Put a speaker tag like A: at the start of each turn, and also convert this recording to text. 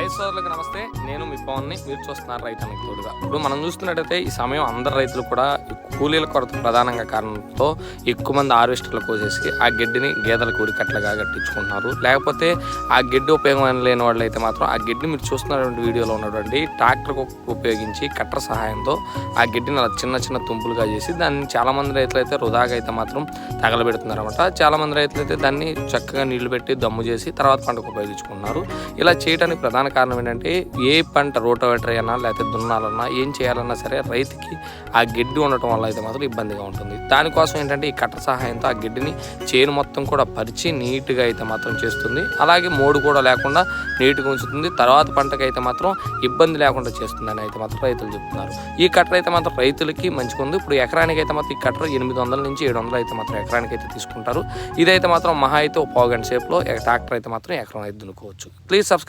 A: రైతు సోదరులకు నమస్తే నేను మీ పవన్ని మీరు చూస్తున్నారు రైతానికి తోడుగా. ఇప్పుడు మనం చూస్తున్నట్టయితే ఈ సమయం అందరు రైతులు కూడా కూలీల కొరత ప్రధానంగా కారణంతో ఎక్కువ మంది హార్వెస్టర్లు కోసేసి ఆ గడ్డిని గేదెల ఉరికట్లుగా కట్టించుకుంటున్నారు. లేకపోతే ఆ గడ్డి ఉపయోగం లేని వాళ్ళు అయితే మాత్రం ఆ గడ్డిని మీరు చూస్తున్నటువంటి వీడియోలో ఉన్నటువంటి ట్రాక్టర్ ఉపయోగించి కట్టర్ సహాయంతో ఆ గడ్డిని అలా చిన్న చిన్న తుంపులుగా చేసి దాన్ని చాలామంది రైతులు అయితే వృధాగా అయితే మాత్రం తగలబెడుతున్నారు అనమాట చాలామంది రైతులు అయితే దాన్ని చక్కగా నీళ్ళు పెట్టి దమ్ము చేసి తర్వాత పంటకు ఉపయోగించుకుంటున్నారు. ఇలా చేయడానికి ప్రధాన కారణం ఏంటంటే ఏ పంట రోటోవేటర్ అయినా లేకపోతే దున్నాలన్నా ఏం చేయాలన్నా సరే రైతుకి ఆ గడ్డి ఉండటం వల్ల అయితే మాత్రం ఇబ్బందిగా ఉంటుంది. దానికోసం ఏంటంటే ఈ కట్ట సహాయంతో ఆ గడ్డిని చేను మొత్తం కూడా పరిచి నీట్గా అయితే మాత్రం చేస్తుంది. అలాగే మోడు కూడా లేకుండా నీట్గా ఉంచుతుంది. తర్వాత పంటకి అయితే మాత్రం ఇబ్బంది లేకుండా చేస్తుందని అయితే మాత్రం రైతులు చెప్తున్నారు. ఈ కట్టర్ అయితే మాత్రం రైతులకి మంచిగా ఉంది. ఇప్పుడు ఎకరానికి అయితే మాత్రం ఈ కట్టర్ ఎనిమిది వందల నుంచి ఏడు వందలు అయితే మాత్రం ఎకరానికి అయితే తీసుకుంటారు. ఇదైతే మాత్రం మహా అయితే ఒక పావు గంట సేపులో ట్రాక్టర్ అయితే మాత్రం ఎకరం అయితే దున్నుకోవచ్చు. Please subscribe